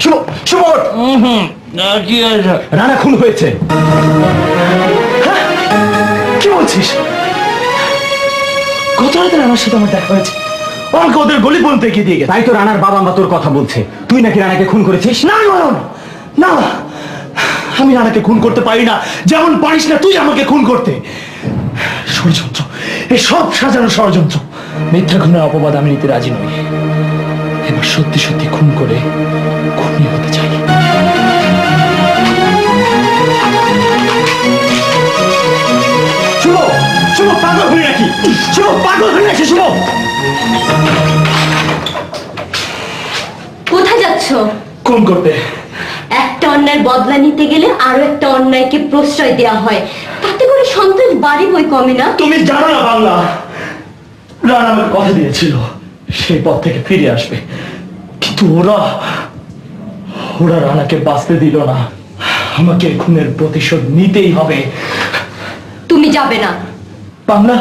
শুভ শুভ। কি রানা খুন হয়েছে। হ্যাঁ? কি বলছিস? গত রাতে রানার সাথে আমার দেখা হয়েছে। আমাকে ওদের গলি পর্যন্ত এগিয়ে দিয়ে গেছে। তাই তো রানার বাবা মা তোর কথা বলছে। তুই নাকি রানাকে খুন করেছিস? না গরম না। আমি রানাকে খুন করতে পারি না। যেমন পারিস না তুই আমাকে খুন করতে। ষড়যন্ত্র। এই সব সাজানো ষড়যন্ত্র। মিথ্যা খুনের অপবাদ আমি নিতে রাজি নই। এবার সত্যি সত্যি খুন করে পাগল হয়ে নাকি? শুভ পাগল হয়ে নাকি শুভ কোথায় যাচ্ছ? খুন করতে একটা অন্যায়ের বদলা নিতে গেলে আরও একটা অন্যায়কে প্রশ্রয় দেওয়া হয়। তাতে করে সন্তান বাড়ি বই কমে না? তুমি জানো না বাংলা। রান আমাকে কথা দিয়েছিল সেই পথ থেকে ফিরে আসবে। কিন্তু ওরা ওরা রানাকে বাঁচতে দিল না। আমাকে খুনের প্রতিশোধ নিতেই হবে। তুমি যাবে না। বাংলা